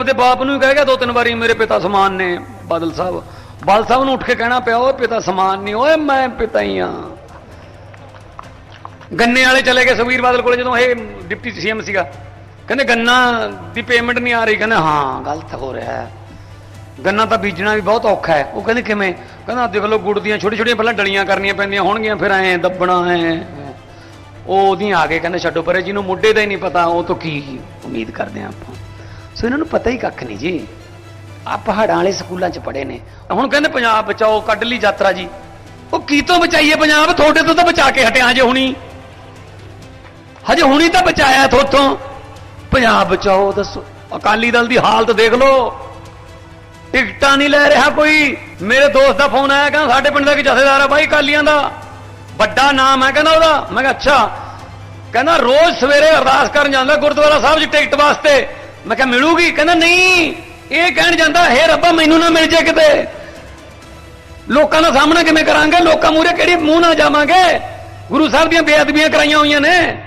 ਉਹਦੇ ਬਾਪ ਨੂੰ ਹੀ ਕਹਿ ਗਿਆ, ਦੋ ਤਿੰਨ ਵਾਰੀ ਮੇਰੇ ਪਿਤਾ ਸਮਾਨ ਨੇ, ਬਾਦਲ ਸਾਹਿਬ। ਬਾਦਲ ਸਾਹਿਬ ਨੂੰ ਉੱਠ ਕੇ ਕਹਿਣਾ ਪਿਆ, ਓਏ ਪਿਤਾ ਸਮਾਨ ਨਹੀਂ, ਓਏ ਮੈਂ ਪਿਤਾ ਹੀ ਆ ਗੰਨੇ ਵਾਲੇ ਚਲੇ ਗਏ ਸੁਖਬੀਰ ਬਾਦਲ ਕੋਲੇ ਜਦੋਂ ਇਹ ਡਿਪਟੀ ਸੀਐਮ ਸੀਗਾ। ਕਹਿੰਦੇ ਗੰਨਾ ਦੀ ਪੇਮੈਂਟ ਨਹੀਂ ਆ ਰਹੀ, ਕਹਿੰਦੇ ਹਾਂ, ਗਲਤ ਹੋ ਰਿਹਾ ਹੈ। ਗੰਨਾ ਤਾਂ ਬੀਜਣਾ ਵੀ ਬਹੁਤ ਔਖਾ ਹੈ। ਉਹ ਕਹਿੰਦੇ ਕਿਵੇਂ? ਕਹਿੰਦਾ ਦੇਖ ਲਓ, ਗੁੜ ਦੀਆਂ ਛੋਟੀ ਛੋਟੀਆਂ ਪਹਿਲਾਂ ਡਲੀਆਂ ਕਰਨੀਆਂ ਪੈਂਦੀਆਂ ਹੋਣਗੀਆਂ, ਫਿਰ ਐ ਦੱਬਣਾ ਐ। ਉਹ ਉਹਦੀਆਂ ਆ ਗਏ, ਕਹਿੰਦੇ ਛੱਡੋ, ਪਰੇ ਜਿਹਨੂੰ ਮੁੱਢੇ ਦਾ ਹੀ ਨਹੀਂ ਪਤਾ, ਉਹ ਤੋਂ ਕੀ ਉਮੀਦ ਕਰਦੇ ਆ ਆਪਾਂ। ਸੋ ਇਹਨਾਂ ਨੂੰ ਪਤਾ ਹੀ ਕੱਖ ਨਹੀਂ ਜੀ। ਆ ਪਹਾੜਾਂ ਵਾਲੇ ਸਕੂਲਾਂ 'ਚ ਪੜ੍ਹੇ ਨੇ। ਹੁਣ ਕਹਿੰਦੇ ਪੰਜਾਬ ਬਚਾਓ, ਕੱਢ ਲਈ ਯਾਤਰਾ ਜੀ। ਉਹ ਕੀ ਤੋਂ ਬਚਾਈਏ ਪੰਜਾਬ? ਤੁਹਾਡੇ ਤੋਂ ਤਾਂ ਬਚਾ ਕੇ ਹਟਿਆ ਹਜੇ ਹੁਣੀ। ਹਜੇ ਹੁਣੀ ਤਾਂ ਬਚਾਇਆ ਥੋਤੋਂ ਪੰਜਾਬ ਬਚਾਓ, ਦੱਸੋ। ਅਕਾਲੀ ਦਲ ਦੀ ਹਾਲਤ ਦੇਖ ਲਓ। ਟਿਕਟਾਂ ਨਹੀਂ ਲੈ ਰਿਹਾ ਕੋਈ। ਮੇਰੇ ਦੋਸਤ ਦਾ ਫੋਨ ਆਇਆ, ਕਹਿੰਦਾ ਸਾਡੇ ਪਿੰਡ ਦਾ ਕੀ ਜਥੇਦਾਰ ਆ ਬਾਈ ਅਕਾਲੀਆਂ ਦਾ। ਵੱਡਾ ਨਾਮ ਹੈ ਕਹਿੰਦਾ ਉਹਦਾ। ਮੈਂ ਕਿਹਾ, ਅੱਛਾ। ਕਹਿੰਦਾ ਰੋਜ਼ ਸਵੇਰੇ ਅਰਦਾਸ ਕਰਨ ਜਾਂਦਾ ਗੁਰਦੁਆਰਾ ਸਾਹਿਬ 'ਚ ਟਿਕਟ ਵਾਸਤੇ। ਮੈਂ ਕਿਹਾ, ਮਿਲੂਗੀ? ਕਹਿੰਦਾ, ਨਹੀਂ। ਇਹ ਕਹਿਣ ਜਾਂਦਾ, ਹੈ ਰੱਬਾ, ਮੈਨੂੰ ਨਾ ਮਿਲ ਜੇ ਕਿਤੇ। ਲੋਕਾਂ ਦਾ ਸਾਹਮਣਾ ਕਿਵੇਂ ਕਰਾਂਗੇ? ਲੋਕਾਂ ਮੂਹਰੇ ਕਿਹੜੇ ਮੂੰਹ ਨਾਲ ਜਾਵਾਂਗੇ? ਗੁਰੂ ਸਾਹਿਬ ਦੀਆਂ ਬੇਅਦਬੀਆਂ ਕਰਾਈਆਂ ਹੋਈਆਂ ਨੇ।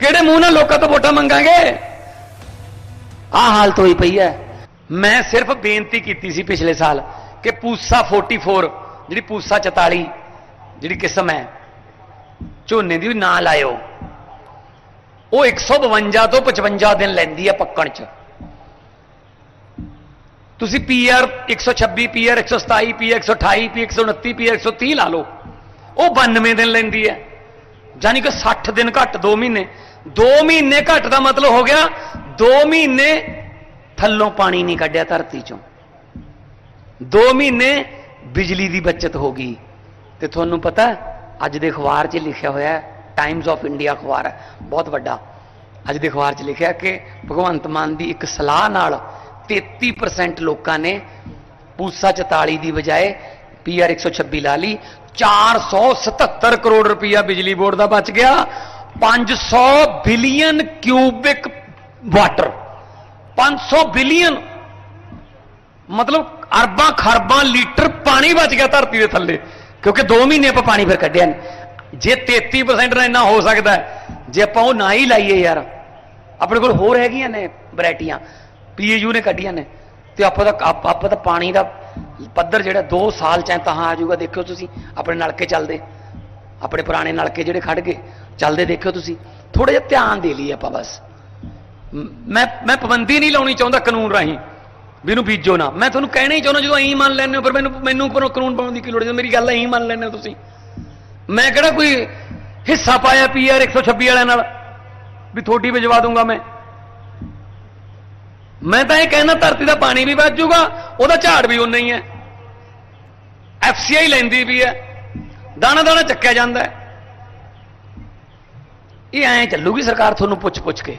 ਕਿਹੜੇ ਮੂੰਹ ਨਾਲ ਲੋਕਾਂ ਤੋਂ ਵੋਟਾਂ ਮੰਗਾਂਗੇ? ਆਹ ਹਾਲਤ ਹੋਈ ਪਈ ਹੈ। ਮੈਂ ਸਿਰਫ ਬੇਨਤੀ ਕੀਤੀ ਸੀ ਪਿਛਲੇ ਸਾਲ ਕਿ ਪੂਸਾ 44 ਜਿਹੜੀ ਪੂਸਾ 44 ਜਿਹੜੀ ਕਿਸਮ ਹੈ, ਝੋਨੇ ਦੀ ਵੀ ਨਾ ਲਾਇਓ। ਉਹ 152 ਤੋਂ 55 ਦਿਨ ਲੈਂਦੀ ਹੈ ਪੱਕਣ ਚ। ਤੁਸੀਂ PR 126 PR 127 PR 128 P 129 PR 130 ਲਾ ਲਓ। ਉਹ 92 ਦਿਨ ਲੈਂਦੀ ਹੈ ਯਾਨੀ ਕਿ 60 ਦਿਨ ਘੱਟ 2 ਮਹੀਨੇ। 2 ਮਹੀਨੇ ਘੱਟ ਦਾ ਮਤਲਬ ਹੋ ਗਿਆ 2 ਮਹੀਨੇ ਥੱਲੋਂ ਪਾਣੀ ਨਹੀਂ ਕੱਢਿਆ ਧਰਤੀ ਚੋਂ। 2 ਮਹੀਨੇ ਬਿਜਲੀ ਦੀ ਬਚਤ ਹੋ ਗਈ। ਤੇ ਤੁਹਾਨੂੰ ਪਤਾ, ਅੱਜ ਦੇ ਅਖਬਾਰ 'ਚ ਲਿਖਿਆ ਹੋਇਆ ਹੈ ਟਾਈਮਸ ਆਫ ਇੰਡੀਆ ਅਖਬਾਰ ਹੈ, ਬਹੁਤ ਵੱਡਾ। ਅੱਜ ਦੇ ਅਖਬਾਰ 'ਚ ਲਿਖਿਆ ਕਿ ਭਗਵੰਤ ਮਾਨ ਦੀ ਇੱਕ ਸਲਾਹ ਨਾਲ 33% ਲੋਕਾਂ ਨੇ ਪੂਸਾ 44 ਦੀ ਬਜਾਏ ਪੀਆਰ 126 ਲਾ ਲਈ। 477 ਕਰੋੜ ਰੁਪਇਆ ਬਿਜਲੀ ਬੋਰਡ ਦਾ ਬਚ ਗਿਆ। 500 ਬਿਲੀਅਨ ਕਿਊਬਿਕ ਵਾਟਰ। 500 ਬਿਲੀਅਨ। ਮਤਲਬ ਅਰਬਾਂ ਖਰਬਾਂ ਲੀਟਰ ਪਾਣੀ ਬਚ ਗਿਆ ਧਰਤੀ ਦੇ ਥੱਲੇ। ਕਿਉਂਕਿ 2 ਮਹੀਨੇ ਆਪਾਂ ਪਾਣੀ ਫਿਰ ਕੱਢਿਆ ਨਹੀਂ ਜੇ 33% ਨਾਲ ਇੰਨਾ ਹੋ ਸਕਦਾ ਜੇ ਆਪਾਂ ਉਹ ਨਾ ਹੀ ਲਾਈਏ ਯਾਰ। ਆਪਣੇ ਕੋਲ ਹੋਰ ਹੈਗੀਆਂ ਨੇ ਵੈਰਾਈਟੀਆਂ। ਪੀਏਯੂ ਨੇ ਕੱਢੀਆਂ ਨੇ। ਤੇ ਆਪਾਂ ਦਾ ਆਪਾਂ ਆਪਾਂ ਤਾਂ ਪਾਣੀ ਦਾ ਪੱਧਰ ਜਿਹੜਾ 2 ਸਾਲ ਚ ਤਾਂ ਆ ਜਾਊਗਾ। ਦੇਖਿਓ ਤੁਸੀਂ, ਆਪਣੇ ਨਲਕੇ ਚੱਲਦੇ। ਆਪਣੇ ਪੁਰਾਣੇ ਨਲਕੇ ਜਿਹੜੇ ਖੜ ਗਏ, ਚੱਲਦੇ ਦੇਖਿਓ ਤੁਸੀਂ। ਥੋੜਾ ਜਿਹਾ ਧਿਆਨ ਦੇ ਲਈ ਆਪਾਂ ਬਸ। ਮੈਂ ਮੈਂ ਪਾਬੰਦੀ ਨਹੀਂ ਲਾਉਣੀ ਚਾਹੁੰਦਾ ਕਾਨੂੰਨ ਰਾਹੀਂ। ਵੀ ਇਹਨੂੰ ਬੀਜੋ ਨਾ। ਮੈਂ ਤੁਹਾਨੂੰ ਕਹਿਣਾ ਹੀ ਚਾਹੁੰਦਾ, ਜਦੋਂ ਐਂ ਮੰਨ ਲੈਂਦੇ ਹੋ ਪਰ ਮੈਨੂੰ ਮੈਨੂੰ ਪਰ ਕਾਨੂੰਨ ਪਾਉਣ ਦੀ ਕੀ ਲੋੜ ਹੈ? ਮੇਰੀ ਗੱਲ ਐਂ ਮੰਨ ਲੈਂਦੇ ਹੋ ਤੁਸੀਂ। ਮੈਂ ਕਿਹੜਾ ਕੋਈ ਹਿੱਸਾ ਪਾਇਆ ਪੀਆਰ 126 ਵਾਲਿਆਂ ਨਾਲ? ਵੀ ਥੋੜੀ ਭਿਜਵਾ ਦੂੰਗਾ ਮੈਂ। ਮੈਂ ਤਾਂ ਇਹ ਕਹਿਣਾ, ਧਰਤੀ ਦਾ ਪਾਣੀ ਵੀ ਵੱਜ ਜਾਊਗਾ, ਉਹਦਾ ਝਾੜ ਵੀ ਉਨਾ ਹੀ ਹੈ। ਐਫਸੀਆਈ ਲੈਂਦੀ ਵੀ ਹੈ, ਦਾਣਾ ਦਾਣਾ ਚੱਕਿਆ ਜਾਂਦਾ ਹੈ। ਇਹ ਐਂ ਚੱਲੂਗੀ ਸਰਕਾਰ ਤੁਹਾਨੂੰ ਪੁੱਛ ਪੁੱਛ ਕੇ।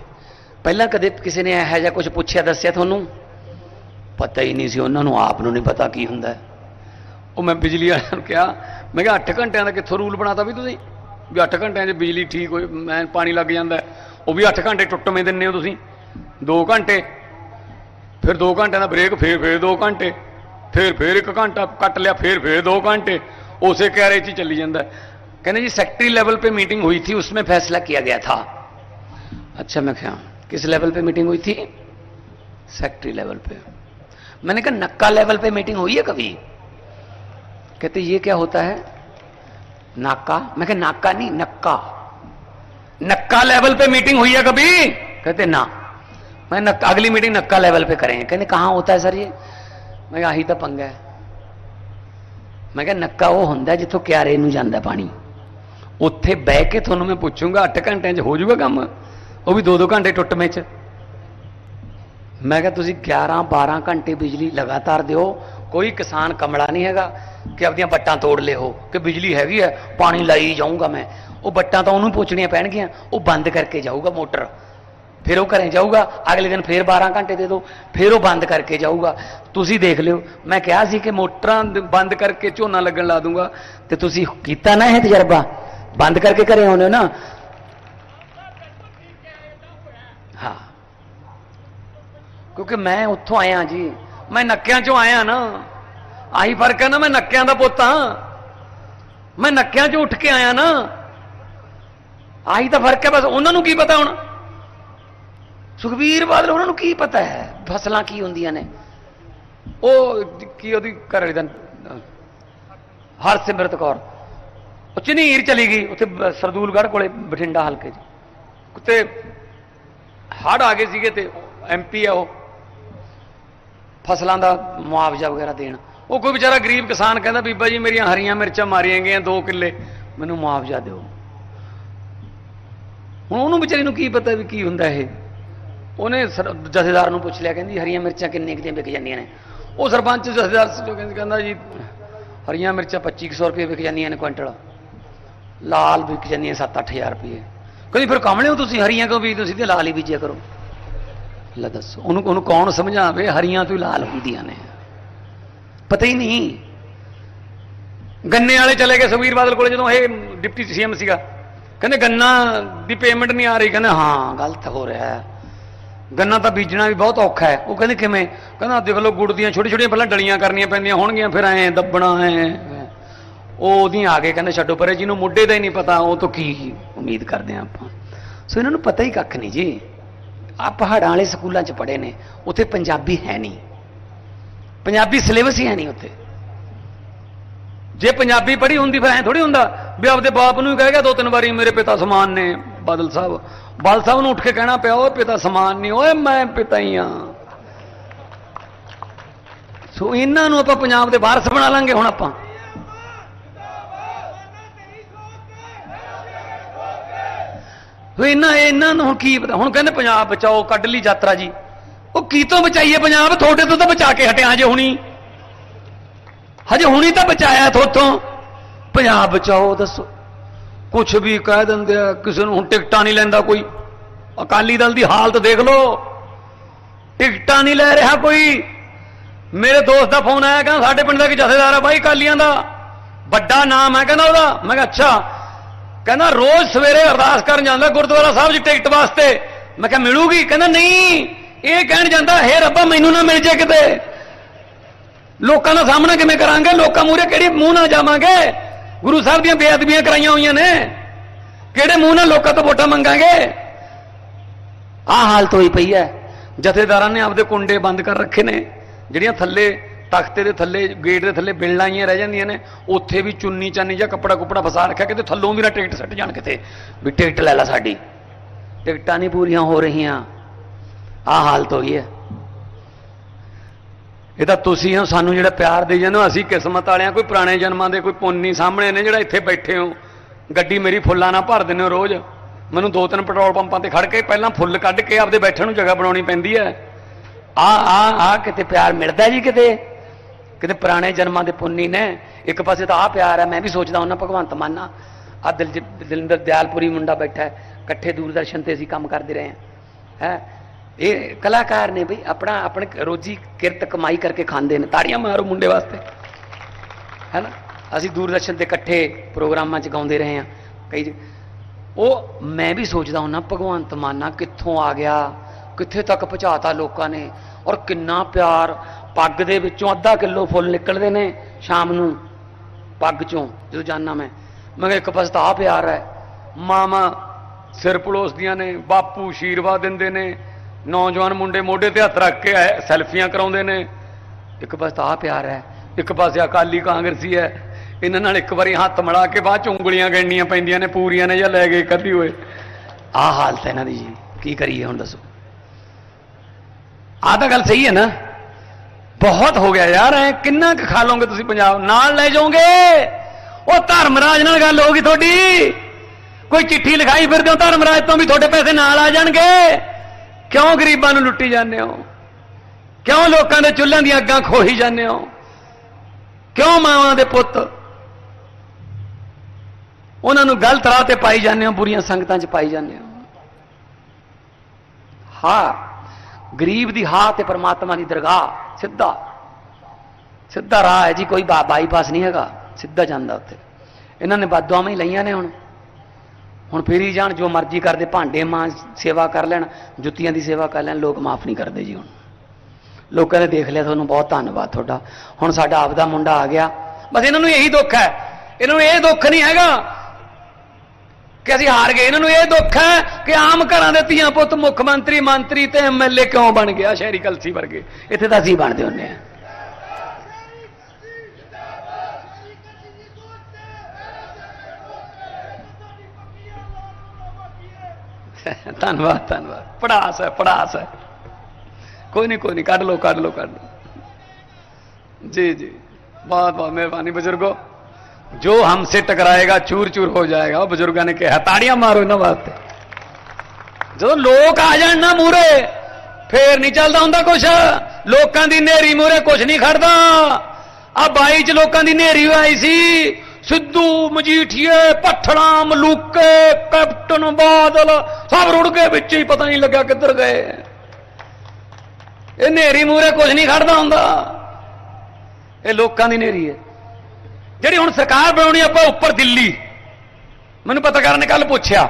ਪਹਿਲਾਂ ਕਦੇ ਕਿਸੇ ਨੇ ਇਹੋ ਜਿਹਾ ਕੁਝ ਪੁੱਛਿਆ, ਦੱਸਿਆ ਤੁਹਾਨੂੰ? ਪਤਾ ਹੀ ਨਹੀਂ ਸੀ, ਉਹਨਾਂ ਨੂੰ ਆਪ ਨੂੰ ਨਹੀਂ ਪਤਾ ਕੀ ਹੁੰਦਾ ਹੈ। ਉਹ ਮੈਂ ਬਿਜਲੀ ਵਾਲਿਆਂ ਨੂੰ ਕਿਹਾ ਮੈਂ ਕਿਹਾ 8 ਘੰਟਿਆਂ ਦਾ ਕਿੱਥੋਂ ਰੂਲ ਬਣਾਤਾ ਵੀ ਤੁਸੀਂ ਵੀ 8 ਘੰਟਿਆਂ 'ਚ ਬਿਜਲੀ ਠੀਕ ਹੋਏ ਮੈਂ ਪਾਣੀ ਲੱਗ ਜਾਂਦਾ ਹੈ। ਉਹ ਵੀ 8 ਘੰਟੇ ਟੁੱਟਵੇਂ ਦਿੰਦੇ ਹੋ ਤੁਸੀਂ 2 ਘੰਟੇ ਫਿਰ 2 ਘੰਟਿਆਂ ਦਾ ਬ੍ਰੇਕ ਫਿਰ ਫਿਰ 2 ਘੰਟੇ ਫਿਰ ਫਿਰ 1 ਘੰਟਾ ਕੱਟ ਲਿਆ ਫਿਰ ਫਿਰ 2 घंटे उसे कह रही थी चली जाता है कहने जी सेक्रेटरी लेवल पे मीटिंग हुई थी उसमें फैसला किया गया था अच्छा मैं क्या किस लेवल पे मीटिंग हुई थी सेक्रेटरी लेवल पे मैंने कहा नक्का लेवल पे मीटिंग हुई है कभी कहते ये क्या होता है नाका मैं कहा नाका नहीं नक्का नक्का लेवल पे मीटिंग हुई है कभी कहते ना मैं नक्का अगली मीटिंग नक्का लेवल पे करेंगे कहते कहाँ होता है सर ये मैं ਕਿਹਾ ਆਹੀ ਤਾਂ ਪੰਗਾ ਹੈ ਮੈਂ ਕਿਹਾ ਨੱਕਾ ਉਹ ਹੁੰਦਾ ਜਿੱਥੋਂ ਕਿਆਰੇ ਨੂੰ ਜਾਂਦਾ ਪਾਣੀ ਉੱਥੇ ਬਹਿ ਕੇ ਤੁਹਾਨੂੰ ਮੈਂ ਪੁੱਛੂੰਗਾ 8 ਘੰਟਿਆਂ 'ਚ ਹੋ ਜਾਊਗਾ ਕੰਮ ਉਹ ਵੀ 2-2 ਘੰਟੇ ਟੁੱਟਵੇਂ 'ਚ ਮੈਂ ਕਿਹਾ ਤੁਸੀਂ 11 12 ਘੰਟੇ ਬਿਜਲੀ ਲਗਾਤਾਰ ਦਿਓ ਕੋਈ ਕਿਸਾਨ ਕਮਲਾ ਨਹੀਂ ਹੈਗਾ ਕਿ ਆਪਦੀਆਂ ਬੱਟਾਂ ਤੋੜ ਲਿਓ, ਕਿ ਬਿਜਲੀ ਹੈਗੀ ਹੈ, ਪਾਣੀ ਲਾਈ ਜਾਊਂਗਾ ਮੈਂ। ਉਹ ਬੱਟਾਂ ਤਾਂ ਉਹਨੂੰ ਪੁੱਛਣੀਆਂ ਪੈਣਗੀਆਂ, ਉਹ ਬੰਦ ਕਰਕੇ ਜਾਊਗਾ ਮੋਟਰ। ਫਿਰ ਉਹ ਘਰੇ ਜਾਊਗਾ, ਅਗਲੇ ਦਿਨ ਫਿਰ 12 ਘੰਟੇ ਦੇ ਦਿਓ ਫਿਰ ਉਹ ਬੰਦ ਕਰਕੇ ਜਾਊਗਾ। ਤੁਸੀਂ ਦੇਖ ਲਿਓ, ਮੈਂ ਕਿਹਾ ਸੀ ਕਿ ਮੋਟਰਾਂ ਬੰਦ ਕਰਕੇ ਝੋਨਾ ਲੱਗਣ ਲਾ ਦੂੰਗਾ, ਤੇ ਤੁਸੀਂ ਕੀਤਾ ਨਾ ਇਹ ਤਜਰਬਾ? ਬੰਦ ਕਰਕੇ ਘਰੇ ਆਉਂਦੇ ਹੋ ਨਾ? ਹਾਂ। ਕਿਉਂਕਿ ਮੈਂ ਉੱਥੋਂ ਆਇਆ ਜੀ ਮੈਂ ਨੱਕਿਆਂ ਚੋਂ ਆਇਆ ਨਾ, ਆਹੀ ਫ਼ਰਕ ਹੈ ਨਾ ਮੈਂ ਨੱਕਿਆਂ ਦਾ ਪੁੱਤ ਹਾਂ। ਮੈਂ ਨੱਕਿਆਂ ਚੋਂ ਉੱਠ ਕੇ ਆਇਆ ਨਾ, ਆਹੀ ਤਾਂ ਫ਼ਰਕ ਹੈ ਬਸ ਉਹਨਾਂ ਨੂੰ ਕੀ ਪਤਾ ਹੁਣ? ਸੁਖਬੀਰ ਬਾਦਲ ਉਹਨਾਂ ਨੂੰ ਕੀ ਪਤਾ ਹੈ? ਫਸਲਾਂ ਕੀ ਹੁੰਦੀਆਂ ਨੇ? ਉਹ ਕੀ ਉਹਦੀ ਘਰ ਵਾਲੀ ਦਾ ਹਰਸਿਮਰਤ ਕੌਰ। ਉਹ ਝਨੀਰ ਚਲੀ ਗਈ, ਉੱਥੇ ਬ- ਸਰਦੂਲਗੜ੍ਹ ਕੋਲੇ ਬਠਿੰਡਾ ਹਲਕੇ 'ਚ। ਉੱਤੇ ਹੜ੍ਹ ਆ ਗਏ ਸੀਗੇ ਤੇ ਐਮਪੀ ਆ ਉਹ। ਫਸਲਾਂ ਦਾ ਮੁਆਵਜ਼ਾ ਵਗੈਰਾ ਦੇਣ। ਉਹ ਕੋਈ ਵਿਚਾਰਾ ਗਰੀਬ ਕਿਸਾਨ ਕਹਿੰਦਾ, ਬੀਬਾ ਜੀ ਮੇਰੀਆਂ ਹਰੀਆਂ ਮਿਰਚਾਂ ਮਾਰੀਆਂ ਗਈਆਂ 2 ਕਿੱਲੇ, ਮੈਨੂੰ ਮੁਆਵਜ਼ਾ ਦਿਓ। ਹੁਣ ਉਹਨੂੰ ਵਿਚਾਰੀ ਨੂੰ ਕੀ ਪਤਾ ਵੀ ਕੀ ਹੁੰਦਾ ਇਹ? ਉਹਨੇ ਸਰ- ਜਥੇਦਾਰ ਨੂੰ ਪੁੱਛ ਲਿਆ, ਕਹਿੰਦੀ ਹਰੀਆਂ ਮਿਰਚਾਂ ਕਿੰਨੇ ਕਿਤੇ ਵਿਕ ਜਾਂਦੀਆਂ ਨੇ? ਉਹ ਸਰਪੰਚ ਜਥੇਦਾਰ ਸੀ ਕਹਿੰਦਾ ਜੀ, ਹਰੀਆਂ ਮਿਰਚਾਂ 2500 ਰੁਪਏ ਵਿਕ ਜਾਂਦੀਆਂ ਨੇ ਕੁਇੰਟਲ। ਲਾਲ ਵਿਕ ਜਾਂਦੀਆਂ 7-8000 ਰੁਪਏ। ਕਹਿੰਦੀ, ਫਿਰ ਕਮਲੇ ਹੋ ਤੁਸੀਂ ਹਰੀਆਂ ਕਿਉਂ ਬੀਜਦੇ ਹੋ? ਸਿੱਧੇ ਲਾਲ ਹੀ ਬੀਜਿਆ ਕਰੋ। ਲੈ ਦੱਸੋ। ਉਹਨੂੰ ਉਹਨੂੰ ਕੌਣ ਸਮਝਾਵੇ? ਹਰੀਆਂ ਤੋਂ ਲਾਲ ਹੁੰਦੀਆਂ ਨੇ। ਪਤਾ ਹੀ ਨਹੀਂ। ਗੰਨੇ ਵਾਲੇ ਚਲੇ ਗਏ ਸੁਖਬੀਰ ਬਾਦਲ ਕੋਲੇ ਜਦੋਂ ਇਹ ਡਿਪਟੀ ਸੀਐਮ ਸੀਗਾ। ਕਹਿੰਦੇ ਗੰਨਾ ਦੀ ਪੇਮੈਂਟ ਨਹੀਂ ਆ ਰਹੀ। ਕਹਿੰਦੇ ਹਾਂ, ਗਲਤ ਹੋ ਰਿਹਾ ਹੈ। ਗੰਨਾ ਤਾਂ ਬੀਜਣਾ ਵੀ ਬਹੁਤ ਔਖਾ ਹੈ। ਉਹ ਕਹਿੰਦੇ ਕਿਵੇਂ? ਕਹਿੰਦਾ ਦੇਖ ਲਓ, ਗੁੜ ਦੀਆਂ ਛੋਟੀ ਛੋਟੀਆਂ ਪਹਿਲਾਂ ਡਲੀਆਂ ਕਰਨੀਆਂ ਪੈਂਦੀਆਂ ਹੋਣਗੀਆਂ, ਫਿਰ ਐ ਦੱਬਣਾ ਐ। ਉਹ ਉਹਦੀਆਂ ਆ ਕੇ ਕਹਿੰਦੇ ਛੱਡੋ, ਪਰੇ ਜਿਹਨੂੰ ਮੁੱਢੇ ਦਾ ਹੀ ਨਹੀਂ ਪਤਾ, ਉਹ ਤੋਂ ਕੀ ਉਮੀਦ ਕਰਦੇ ਆ ਆਪਾਂ। ਸੋ ਇਹਨਾਂ ਨੂੰ ਪਤਾ ਹੀ ਕੱਖ ਨਹੀਂ ਜੀ। ਆ ਪਹਾੜਾਂ ਵਾਲੇ ਸਕੂਲਾਂ 'ਚ ਪੜ੍ਹੇ ਨੇ, ਉੱਥੇ ਪੰਜਾਬੀ ਹੈ ਨਹੀਂ। ਪੰਜਾਬੀ ਸਿਲੇਬਸ ਹੀ ਹੈ ਨਹੀਂ ਉੱਥੇ। ਜੇ ਪੰਜਾਬੀ ਪੜ੍ਹੀ ਹੁੰਦੀ ਫਿਰ ਐ ਥੋੜੀ ਹੁੰਦਾ ਵੀ ਆਪਦੇ ਬਾਪ ਨੂੰ ਹੀ ਕਹੇਗਾ ਦੋ ਤਿੰਨ ਵਾਰੀ ਮੇਰੇ ਪਿਤਾ ਸਮਾਨ ਨੇ, ਬਾਦਲ ਸਾਹਿਬ। ਬਾਦਲ ਸਾਹਿਬ ਨੂੰ ਉੱਠ ਕੇ ਕਹਿਣਾ ਪਿਆ, ਓਏ ਪਿਤਾ ਸਮਾਨ ਨਹੀਂ, ਓਏ ਮੈਂ ਪਿਤਾ ਹੀ ਆ। ਸੋ ਇਹਨਾਂ ਨੂੰ ਆਪਾਂ ਪੰਜਾਬ ਦੇ ਵਾਰਸ ਬਣਾ ਲਾਂਗੇ ਹੁਣ ਆਪਾਂ। ਇਹਨਾਂ ਇਹਨਾਂ ਨੂੰ ਹੁਣ ਕੀ ਪਤਾ? ਹੁਣ ਕਹਿੰਦੇ ਪੰਜਾਬ ਬਚਾਓ, ਕੱਢ ਲਈ ਯਾਤਰਾ ਜੀ। ਉਹ ਕੀ ਤੋਂ ਬਚਾਈਏ ਪੰਜਾਬ? ਤੁਹਾਡੇ ਤੋਂ ਤਾਂ ਬਚਾ ਕੇ ਹਟਿਆ ਜੇ ਹੁਣੀ। ਹਜੇ ਹੁਣੀ ਤਾਂ ਬਚਾਇਆ ਥੋਥੋਂ। ਪੰਜਾਬ ਬਚਾਓ, ਦੱਸੋ। ਕੁਛ ਵੀ ਕਹਿ ਦਿੰਦੇ ਆ, ਕਿਸੇ ਨੂੰ ਹੁਣ ਟਿਕਟਾਂ ਨਹੀਂ ਲੈਂਦਾ ਕੋਈ। ਅਕਾਲੀ ਦਲ ਦੀ ਹਾਲਤ ਦੇਖ ਲਓ। ਟਿਕਟਾਂ ਨਹੀਂ ਲੈ ਰਿਹਾ ਕੋਈ। ਮੇਰੇ ਦੋਸਤ ਦਾ ਫੋਨ ਆਇਆ, ਕਹਿੰਦਾ ਸਾਡੇ ਪਿੰਡ ਦਾ ਇੱਕ ਜਥੇਦਾਰ ਆ ਬਾਈ ਕਾਲੀਆਂ ਦਾ। ਵੱਡਾ ਨਾਮ ਹੈ, ਕਹਿੰਦਾ ਉਹਦਾ। ਮੈਂ ਕਿਹਾ, ਅੱਛਾ। ਕਹਿੰਦਾ, ਰੋਜ਼ ਸਵੇਰੇ ਅਰਦਾਸ ਕਰਨ ਜਾਂਦਾ ਗੁਰਦੁਆਰਾ ਸਾਹਿਬ 'ਚ ਟਿਕਟ ਵਾਸਤੇ। ਮੈਂ ਕਿਹਾ, ਮਿਲੂਗੀ? ਕਹਿੰਦਾ, ਨਹੀਂ। ਇਹ ਕਹਿਣ ਜਾਂਦਾ, ਹੈ ਰੱਬਾ, ਮੈਨੂੰ ਨਾ ਮਿਲ ਜੇ ਕਿਤੇ। ਲੋਕਾਂ ਦਾ ਸਾਹਮਣਾ ਕਿਵੇਂ ਕਰਾਂਗੇ? ਲੋਕਾਂ ਮੂਹਰੇ ਕਿਹੜੇ ਮੂੰਹ ਨਾਲ ਜਾਵਾਂਗੇ? ਗੁਰੂ ਸਾਹਿਬ ਦੀਆਂ ਬੇਅਦਬੀਆਂ ਕਰਾਈਆਂ ਹੋਈਆਂ ਨੇ। ਕਿਹੜੇ ਮੂੰਹ ਨਾਲ ਲੋਕਾਂ ਤੋਂ ਵੋਟਾਂ ਮੰਗਾਂਗੇ? ਆਹ ਹਾਲਤ ਹੋਈ ਪਈ ਹੈ। ਜਥੇਦਾਰਾਂ ਨੇ ਆਪਦੇ ਕੁੰਡੇ ਬੰਦ ਕਰ ਰੱਖੇ ਨੇ, ਜਿਹੜੀਆਂ ਥੱਲੇ ਤਖਤੇ ਦੇ ਥੱਲੇ, ਗੇਟ ਦੇ ਥੱਲੇ ਬਿਲਡਾਂ ਆਈਆਂ ਰਹਿ ਜਾਂਦੀਆਂ ਨੇ, ਉੱਥੇ ਵੀ ਚੁੰਨੀ ਚਾਨੀ ਜਾਂ ਕੱਪੜਾ ਕੁਪੜਾ ਫਸਾ ਰੱਖਿਆ, ਕਿਤੇ ਥੱਲੋਂ ਵੀ ਨਾ ਟਿਕਟ ਸੱਟ ਜਾਣ ਕਿਤੇ, ਵੀ ਟਿਕਟ ਲੈ ਲੈ ਸਾਡੀ। ਟਿਕਟਾਂ ਨਹੀਂ ਪੂਰੀਆਂ ਹੋ ਰਹੀਆਂ। ਆਹ ਹਾਲਤ ਹੋ ਗਈ ਹੈ। ਇਹ ਤਾਂ ਤੁਸੀਂ ਹੋ, ਸਾਨੂੰ ਜਿਹੜਾ ਪਿਆਰ ਦੇ ਜਾਂਦੇ ਹੋ, ਅਸੀਂ ਕਿਸਮਤ ਵਾਲਿਆਂ, ਕੋਈ ਪੁਰਾਣੇ ਜਨਮਾਂ ਦੇ ਕੋਈ ਪੁੰਨੀ ਸਾਹਮਣੇ ਨੇ ਜਿਹੜਾ ਇੱਥੇ ਬੈਠੇ ਹੋ। ਗੱਡੀ ਮੇਰੀ ਫੁੱਲਾਂ ਨਾਲ ਭਰ ਦਿੰਦੇ ਹੋ ਰੋਜ਼। ਮੈਨੂੰ ਦੋ ਤਿੰਨ ਪੈਟਰੋਲ ਪੰਪਾਂ ਤੇ ਖੜ ਕੇ ਪਹਿਲਾਂ ਫੁੱਲ ਕੱਢ ਕੇ ਆਪਦੇ ਬੈਠਣ ਨੂੰ ਜਗ੍ਹਾ ਬਣਾਉਣੀ ਪੈਂਦੀ ਹੈ। ਆ ਆ ਆ ਕਿਤੇ ਪਿਆਰ ਮਿਲਦਾ ਜੀ ਕਿਤੇ? ਕਹਿੰਦੇ ਪੁਰਾਣੇ ਜਨਮਾਂ ਦੇ ਪੁੰਨੀ ਨੇ, ਇੱਕ ਪਾਸੇ ਤਾਂ ਆ ਪਿਆਰ ਹੈ, ਮੈਂ ਵੀ ਸੋਚਦਾ ਹੁੰਦਾ, ਭਗਵੰਤ ਮਾਨਾ ਆ ਦਿਲ ਦਿਲਿੰਦਰ ਦਿਆਲਪੁਰੀ ਮੁੰਡਾ ਬੈਠਾ ਹੈ, ਇਕੱਠੇ ਦੂਰਦਰਸ਼ਨ ਤੇ ਅਸੀਂ ਕੰਮ ਕਰਦੇ ਰਹੇ ਹਾਂ। ਹੈ? ਇਹ ਕਲਾਕਾਰ ਨੇ ਬਈ ਆਪਣਾ ਆਪਣੇ ਰੋਜੀ ਕਿਰਤ ਕਮਾਈ ਕਰਕੇ ਖਾਂਦੇ ਨੇ, ਤਾੜੀਆਂ ਮਾਰੋ ਮੁੰਡੇ ਵਾਸਤੇ। ਹੈ ਨਾ ਅਸੀਂ ਦੂਰਦਰਸ਼ਨ ਤੇ ਇਕੱਠੇ ਪ੍ਰੋਗਰਾਮਾਂ 'ਚ ਗਾਉਂਦੇ ਰਹੇ ਹਾਂ। ਕਈ ਉਹ ਮੈਂ ਵੀ ਸੋਚਦਾ ਹੁੰਨਾ ਭਗਵੰਤ ਮਾਨਾ ਕਿੱਥੋਂ ਆ ਗਿਆ, ਕਿੱਥੇ ਤੱਕ ਪਹੁੰਚਾਤਾ ਲੋਕਾਂ ਨੇ, ਔਰ ਕਿੰਨਾ ਪਿਆਰ ਪੱਗ ਦੇ ਵਿੱਚੋਂ ਅੱਧਾ ਕਿਲੋ ਫੁੱਲ ਨਿਕਲਦੇ ਨੇ ਸ਼ਾਮ ਨੂੰ ਪੱਗ ਚੋਂ, ਜਦੋਂ ਜਾਣਾ ਮੈਂ। ਮੈਂ ਕਿਹਾ, ਇੱਕ ਪਾਸੇ ਤਾਂ ਆਹ ਪਿਆਰ ਹੈ। ਮਾਮਾ ਸਿਰ ਪਲੋਸਦੀਆਂ ਨੇ, ਬਾਪੂ ਆਸ਼ੀਰਵਾਦ ਦਿੰਦੇ ਨੇ, ਨੌਜਵਾਨ ਮੁੰਡੇ ਮੋਢੇ ਤੇ ਹੱਥ ਰੱਖ ਕੇ ਐ- ਸੈਲਫੀਆਂ ਕਰਾਉਂਦੇ ਨੇ। ਇੱਕ ਪਾਸੇ ਤਾਂ ਆਹ ਪਿਆਰ ਹੈ, ਇੱਕ ਪਾਸੇ ਅਕਾਲੀ ਕਾਂਗਰਸੀ ਹੈ। ਇਹਨਾਂ ਨਾਲ ਇੱਕ ਵਾਰੀ ਹੱਥ ਮਿਲਾ ਕੇ ਬਾਅਦ ਚ ਉਂਗਲੀਆਂ ਗਣਨੀਆਂ ਪੈਂਦੀਆਂ ਨੇ, ਪੂਰੀਆਂ ਨੇ ਜਾਂ ਲੈ ਗਏ ਕਦੀ ਹੋਏ। ਆਹ ਹਾਲਤ ਹੈ ਇਹਨਾਂ ਦੀ ਜੀ, ਕੀ ਕਰੀਏ ਹੁਣ ਦੱਸੋ। ਆਹ ਤਾਂ ਗੱਲ ਸਹੀ ਹੈ ਨਾ। ਬਹੁਤ ਹੋ ਗਿਆ ਯਾਰ, ਐ ਕਿੰਨਾ ਕੁ ਖਾ ਲਓਗੇ ਤੁਸੀਂ ਪੰਜਾਬ? ਨਾਲ ਲੈ ਜਾਓਗੇ? ਉਹ ਧਰਮਰਾਜ ਨਾਲ ਗੱਲ ਹੋਗੀ ਤੁਹਾਡੀ। ਕੋਈ ਚਿੱਠੀ ਲਿਖਾਈ ਫਿਰਦੇ ਹੋ ਧਰਮਰਾਜ ਤੋਂ ਵੀ ਤੁਹਾਡੇ ਪੈਸੇ ਨਾਲ ਆ ਜਾਣਗੇ। ਕਿਉਂ ਗਰੀਬਾਂ ਨੂੰ ਲੁੱਟੀ ਜਾਂਦੇ ਹੋ? ਕਿਉਂ ਲੋਕਾਂ ਦੇ ਚੁੱਲ੍ਹਿਆਂ ਦੀਆਂ ਅੱਗਾਂ ਖੋਹੀ ਜਾਂਦੇ ਹੋ? ਕਿਉਂ ਮਾਵਾਂ ਦੇ ਪੁੱਤ? ਉਹਨਾਂ ਨੂੰ ਗਲਤ ਰਾਹ ਤੇ ਪਾਈ ਜਾਂਦੇ ਹੋ, ਬੁਰੀਆਂ ਸੰਗਤਾਂ 'ਚ ਪਾਈ ਜਾਂਦੇ ਹੋ। ਹਾਂ। ਗਰੀਬ ਦੀ ਹਾਂ ਤੇ ਪਰਮਾਤਮਾ ਦੀ ਦਰਗਾਹ, ਸਿੱਧਾ। ਸਿੱਧਾ ਰਾਹ ਹੈ ਜੀ, ਕੋਈ ਬਾ- ਬਾਈਪਾਸ ਨਹੀਂ ਹੈਗਾ, ਸਿੱਧਾ ਜਾਂਦਾ ਉੱਥੇ। ਇਹਨਾਂ ਨੇ ਬਦਦੁਆਵਾਂ ਹੀ ਲਈਆਂ ਨੇ ਹੁਣ। ਹੁਣ ਫੇਰੀ ਜਾਣ, ਜੋ ਮਰਜ਼ੀ ਕਰਦੇ, ਭਾਂਡੇ ਮਾਂ ਸੇਵਾ ਕਰ ਲੈਣ, ਜੁੱਤੀਆਂ ਦੀ ਸੇਵਾ ਕਰ ਲੈਣ, ਲੋਕ ਮਾਫ ਨਹੀਂ ਕਰਦੇ ਜੀ ਹੁਣ। ਲੋਕਾਂ ਨੇ ਦੇਖ ਲਿਆ, ਤੁਹਾਨੂੰ ਬਹੁਤ ਧੰਨਵਾਦ ਤੁਹਾਡਾ। ਹੁਣ ਸਾਡਾ ਆਪਦਾ ਮੁੰਡਾ ਆ ਗਿਆ। ਬਸ ਇਹਨਾਂ ਨੂੰ ਇਹੀ ਦੁੱਖ ਹੈ। ਇਹਨੂੰ ਇਹ ਦੁੱਖ ਨਹੀਂ ਹੈਗਾ ਕਿ ਅਸੀਂ ਹਾਰ ਗਏ। ਇਹਨਾਂ ਨੂੰ ਇਹ ਦੁੱਖ ਹੈ ਕਿ ਆਮ ਘਰਾਂ ਦੇ ਧੀਆਂ ਪੁੱਤ ਮੁੱਖ ਮੰਤਰੀ ਮੰਤਰੀ ਤੇ ਐਮਐਲਏ ਕਿਉਂ ਬਣ ਗਿਆ? ਸ਼ਹਿਰੀ ਕਲਸੀ ਵਰਗੇ। ਇੱਥੇ ਤਾਂ ਅਸੀਂ ਬਣਦੇ ਹੁੰਨੇ ਆ ਧੰਨਵਾਦ ਧੰਨਵਾਦ। ਪੜਾਸ ਹੈ ਪੜਾਸ ਹੈ। ਕੋਈ ਨਹੀਂ ਕੋਈ ਨਹੀਂ। ਕੱਢ ਲਓ ਕੱਢ ਲਓ ਕੱਢ ਲਓ। ਜੀ ਜੀ। ਬਹੁਤ ਬਹੁਤ ਮਿਹਰਬਾਨੀ ਬਜ਼ੁਰਗੋ। ਜੋ हमसे टकराएगा चूर चूर हो जाएगा ਉਹ ਬਜ਼ੁਰਗਾਂ ਨੇ ਕਿਹਾ ਤਾੜੀਆਂ ਮਾਰੋ ਇਹਨਾਂ ਵਾਸਤੇ ਜਦੋਂ ਲੋਕ ਆ ਜਾਣ ਨਾ ਮੂਰੇ ਫੇਰ ਨਹੀਂ ਚੱਲਦਾ ਹੁੰਦਾ ਕੁਛ ਲੋਕਾਂ ਦੀ ਨੇਰੀ ਮੂਰੇ ਕੁਛ ਨਹੀਂ ਖੜਦਾ ਆ 22 ਚ ਲੋਕਾਂ ਦੀ ਨੇਰੀ ਆਈ ਸੀ ਸਿੱਧੂ ਮਜੀਠੀਏ ਪੱਠਣਾ ਮਲੂਕੇ ਕੈਪਟਨ ਬਾਦਲ ਸਭ ਰੁੜ ਗਏ ਵਿੱਚ ਹੀ ਪਤਾ ਨਹੀਂ ਲੱਗਾ ਕਿੱਧਰ ਗਏ ਇਹ ਨੇਰੀ ਮੂਰੇ ਕੁਝ ਨਹੀਂ ਖੜਦਾ ਹੁੰਦਾ ਇਹ ਲੋਕਾਂ ਦੀ ਨੇਰੀ ਹੈ ਜਿਹੜੀ ਹੁਣ ਸਰਕਾਰ ਬਣਾਉਣੀ ਆਪਾਂ ਉੱਪਰ ਦਿੱਲੀ ਮੈਨੂੰ पत्रकार ने कल पूछा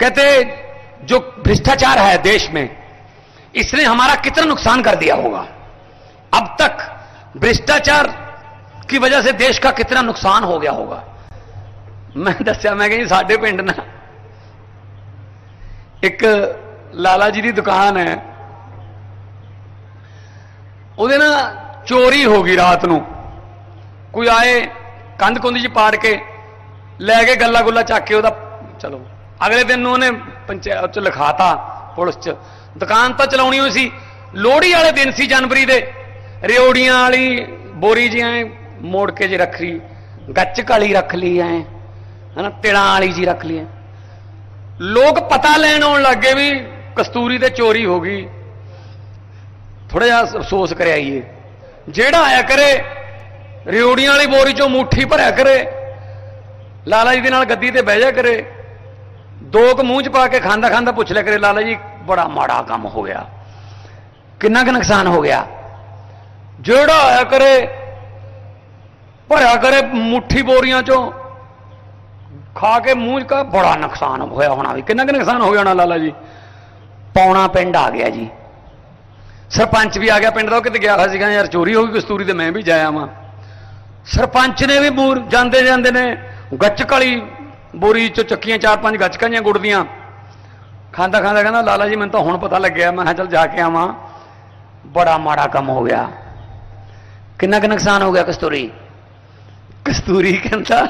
कहते जो भ्रष्टाचार है देश में इसने हमारा कितना नुकसान कर दिया होगा अब तक भ्रष्टाचार की वजह से देश का कितना नुकसान हो गया होगा ਮੈਂ ਦੱਸਿਆ ਮੈਂ ਕਿਹਾ ਜੀ ਸਾਡੇ ਪਿੰਡ ਨਾ ਇੱਕ ਲਾਲਾ ਜੀ ਦੀ ਦੁਕਾਨ ਹੈ ਉਹਦੇ ਨਾ ਚੋਰੀ ਹੋ ਗਈ ਰਾਤ ਨੂੰ ਕੋਈ ਆਏ, ਕੰਧ ਕੁੰਦ ਚ ਪਾੜ ਕੇ ਲੈ ਕੇ ਗੱਲਾ ਗੁੱਲਾ ਚੱਕ ਕੇ ਉਹਦਾ, ਚਲੋ। ਅਗਲੇ ਦਿਨ ਨੂੰ ਉਹਨੇ ਪੰਚਾਇਤ ਚ ਲਿਖਾਤਾ ਪੁਲਿਸ ਚ। ਦੁਕਾਨ ਤਾਂ ਚਲਾਉਣੀ ਹੋਈ ਸੀ। ਲੋਹੜੀ ਵਾਲੇ ਦਿਨ ਸੀ ਜਨਵਰੀ ਦੇ। ਰਿਓੜੀਆਂ ਵਾਲੀ ਬੋਰੀ ਜੀ ਐ ਮੋੜ ਕੇ ਜੇ ਰੱਖ ਲਈ। ਗੱਚ ਕਾਲੀ ਰੱਖ ਲਈ ਐ। ਹਨਾ, ਤਿਲਾਂ ਵਾਲੀ ਜੀ ਰੱਖ ਲਈ ਐ। ਲੋਕ ਪਤਾ ਲੈਣ ਆਉਣ ਲੱਗੇ ਵੀ ਕਸਤੂਰੀ ਤੇ ਚੋਰੀ ਹੋ ਗਈ। ਥੋੜਾ ਜਿਹਾ ਅਫਸੋਸ ਕਰਿਆਈਏ। ਜਿਹੜਾ ਆਇਆ ਕਰੇ ਰਿਓੜੀਆਂ ਵਾਲੀ ਬੋਰੀ ਚੋਂ ਮੁੱਠੀ ਭਰਿਆ ਕਰੇ। ਲਾਲਾ ਜੀ ਦੇ ਨਾਲ ਗੱਦੀ ਤੇ ਬਹਿ ਜਾ ਕਰੇ। ਦੋ ਕੁ ਮੂੰਹ ਚ ਪਾ ਕੇ ਖਾਂਦਾ ਖਾਂਦਾ ਪੁੱਛ ਲਿਆ ਕਰੇ, ਲਾਲਾ ਜੀ, ਬੜਾ ਮਾੜਾ ਕੰਮ ਹੋ ਗਿਆ। ਕਿੰਨਾ ਕੁ ਨੁਕਸਾਨ ਹੋ ਗਿਆ? ਜਿਹੜਾ ਹੋਇਆ ਕਰੇ, ਭਰਿਆ ਕਰੇ ਮੁੱਠੀ ਬੋਰੀਆਂ ਚੋਂ। ਖਾ ਕੇ ਮੂੰਹ 'ਚ ਕਾ ਬੜਾ ਨੁਕਸਾਨ ਹੋਇਆ ਹੋਣਾ ਵੀ। ਕਿੰਨਾ ਕੁ ਨੁਕਸਾਨ ਹੋ ਗਿਆ ਹੋਣਾ ਲਾਲਾ ਜੀ? ਪੌਣਾ ਪਿੰਡ ਆ ਗਿਆ ਜੀ। ਸਰਪੰਚ ਵੀ ਆ ਗਿਆ, ਪਿੰਡ ਦਾ ਉਹ ਕਿਤੇ ਗਿਆ ਸੀਗਾ, ਯਾਰ ਚੋਰੀ ਹੋ ਗਈ ਕਸਤੂਰੀ ਤੇ ਮੈਂ ਵੀ ਜਾਇਆ ਵਾਂ। ਸਰਪੰਚ ਨੇ ਵੀ ਬੂਰ ਜਾਂਦੇ ਜਾਂਦੇ ਨੇ। ਗੱਚਕ ਵਾਲੀ ਬੋਰੀ ਚੋਂ ਚੱਕੀਆਂ, ਚਾਰ ਪੰਜ ਗੱਚਕਾਂ ਦੀਆਂ ਗੁੜ ਦੀਆਂ ਖਾਂਦਾ ਖਾਂਦਾ ਕਹਿੰਦਾ, ਲਾਲਾ ਜੀ, ਮੈਨੂੰ ਤਾਂ ਹੁਣ ਪਤਾ ਲੱਗਿਆ। ਮੈਂ ਕਿਹਾ, ਚੱਲ ਜਾ ਕੇ ਆਵਾਂ। ਬੜਾ ਮਾੜਾ ਕੰਮ ਹੋ ਗਿਆ। ਕਿੰਨਾ ਕੁ ਨੁਕਸਾਨ ਹੋ ਗਿਆ ਕਸਤੂਰੀ? ਕਸਤੂਰੀ ਕਹਿੰਦਾ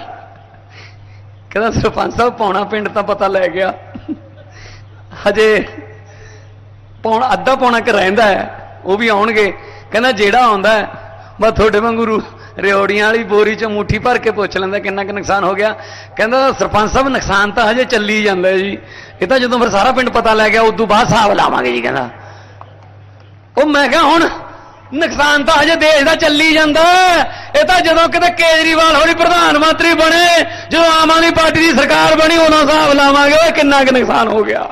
ਕਹਿੰਦਾ ਸਰਪੰਚ ਸਾਹਿਬ, ਪੌਣਾ ਪਿੰਡ ਤਾਂ ਪਤਾ ਲੈ ਗਿਆ। ਹਜੇ ਪੌਣਾ, ਅੱਧਾ ਪੌਣਾ ਕਿ ਰਹਿੰਦਾ ਹੈ। ਉਹ ਵੀ ਆਉਣਗੇ। ਕਹਿੰਦਾ, ਜਿਹੜਾ ਆਉਂਦਾ ਮੈਂ ਤੁਹਾਡੇ ਵਾਂਗੂ ਰਿਓੜੀਆਂ ਵਾਲੀ ਬੋਰੀ ਚ ਮੁੱਠੀ ਭਰ ਕੇ ਪੁੱਛ ਲੈਂਦਾ ਕਿੰਨਾ ਕੁ ਨੁਕਸਾਨ ਹੋ ਗਿਆ। ਕਹਿੰਦਾ ਸਰਪੰਚ ਸਾਹਿਬ, ਨੁਕਸਾਨ ਤਾਂ ਹਜੇ ਚੱਲੀ ਜਾਂਦਾ ਜੀ। ਇਹ ਤਾਂ ਜਦੋਂ ਫਿਰ ਸਾਰਾ ਪਿੰਡ ਪਤਾ ਲੈ ਗਿਆ, ਉਦੋਂ ਬਾਅਦ ਹਿਸਾਬ ਲਾਵਾਂਗੇ ਜੀ ਕਹਿੰਦਾ। ਉਹ ਮੈਂ ਕਿਹਾ, ਹੁਣ ਨੁਕਸਾਨ ਤਾਂ ਹਜੇ ਦੇਸ਼ ਦਾ ਚੱਲੀ ਜਾਂਦਾ। ਇਹ ਤਾਂ ਜਦੋਂ ਕਿਤੇ ਕੇਜਰੀਵਾਲ ਹੋਣੀ ਪ੍ਰਧਾਨ ਮੰਤਰੀ ਬਣੇ, ਜਦੋਂ ਆਮ ਆਦਮੀ ਪਾਰਟੀ ਦੀ ਸਰਕਾਰ ਬਣੀ, ਉਦੋਂ ਹਿਸਾਬ ਲਾਵਾਂਗੇ ਕਿੰਨਾ ਕੁ ਨੁਕਸਾਨ ਹੋ ਗਿਆ।